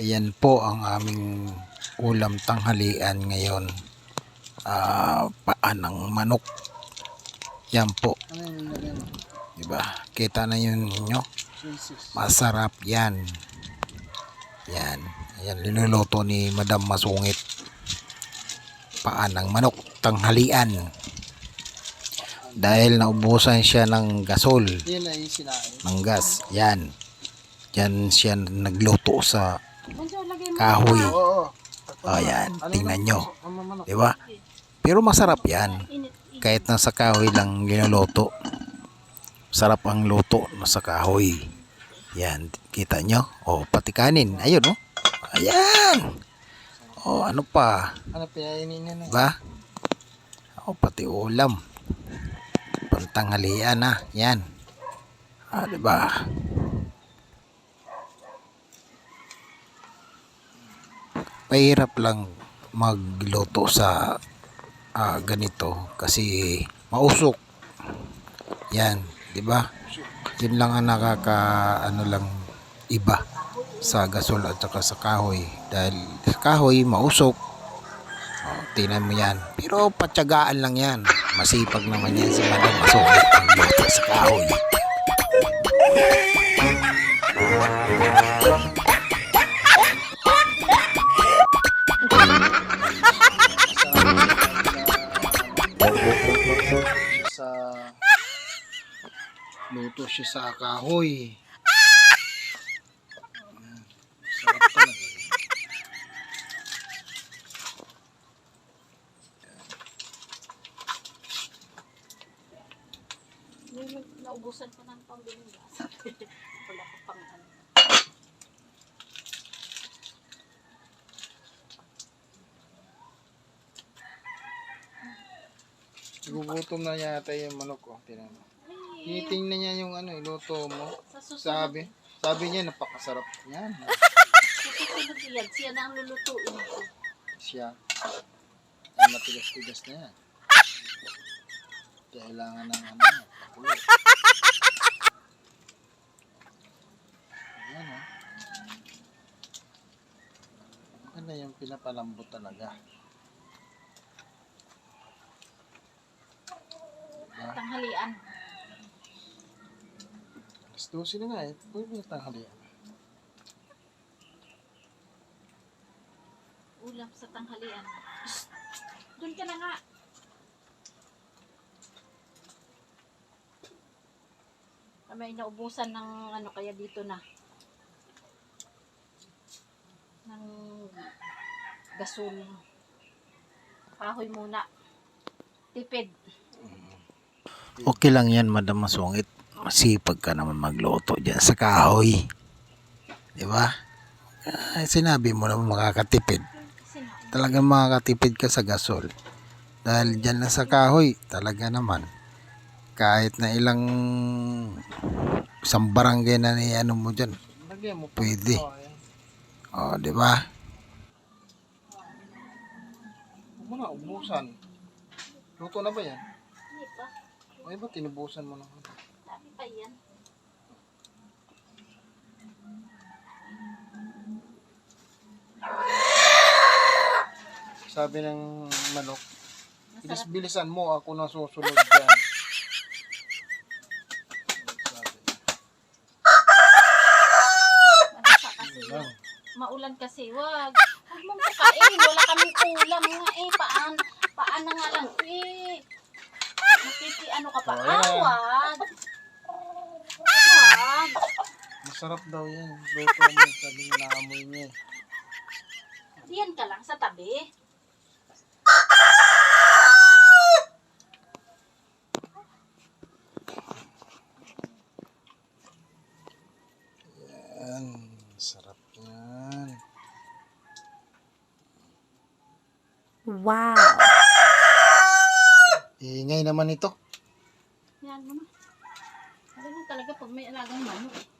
Ayan po ang aming ulam tanghalian ngayon. Ah, paan ng manok. Yan po. Diba? Kita na yun. Jesus. Masarap yan. Yan. Ayan, linuluto ni Madam Masungit. Paan ng manok. Tanghalian. Dahil naubusan siya ng gasol. Ng gas. Yan. Yan siya nagluto sa kahoy. O yan, tingnan nyo. Ano manok? Di ba? Pero masarap yan. Kahit nasa kahoy lang linuluto. Sarap ang luto nasa kahoy. Yan, kita nyo? O, pati kanin. Ayun, o. Ayan. O, ano pa? Ano niya na? Diba? O, pati ulam. Pantanghalian na. Yan. Ah, diba? Mahirap lang magluto sa ah, ganito kasi mausok. Yan, 'di ba? Yun lang ang nakaka ano lang iba sa gasol at saka sa kahoy dahil sa kahoy mausok. Oh, tingnan mo yan. Pero patyagaan lang yan. Masipag naman yan si Madam Masukit ang luto sa kahoy. Luto siya sa kahoy. Sarap talaga. Naubusan ko ng pambili gas. Wala ko pang ano. Gugutom na yata yung manok ko. Tinan mo. Tinitingnan niya yung ano, iluto mo. sa susunod, Sabi. Sabi niya, napakasarap yan. sa susunod yan, siya na ang lulutuin ko. Siya. Ay, matigas-tigas na yan. Kailangan ng ano, kulo. Ayan o. Maganda yung pinapalambot talaga. Diba? Tanghalian. Alas 12 na nga eh. Pwede na tanghalian. Ulam sa tanghalian. Doon ka na nga. Kami naubusan ng ano kaya dito na. Ng gasol. Kahoy muna. Tipid. Okay lang yan, Madam Masungit. Masipag ka naman magluto dyan sa kahoy. Di ba? Ah, sinabi mo naman makakatipid. Talagang makakatipid ka sa gasol. Dahil dyan na sa kahoy, talaga naman. Kahit na ilang isang barangay na ni ano mo dyan. Pwede. Oh. O, di ba? Huwag mo na, ubusan. Luto na ba yan? Hindi pa. Ay ba, tinubusan mo na. Pa yan. Sabi ng manok, bilis-bilisan mo, ako na susunod dyan. Maulan kasi. Wag. Huwag mong pakain. Wala kaming ulam nga eh. Paan. Paan na nga lang. Eh. Makiki ano ka pa. Oh, Ah, yan. wag. Wag. Masarap daw yan. Luto mo, sabi ng naamoy niya. eh. Diyan ka lang sa tabi. Yan, sarap yan. Wow. Iingay naman ito. Yan mo na. Alam mo talaga pag may alagang manok.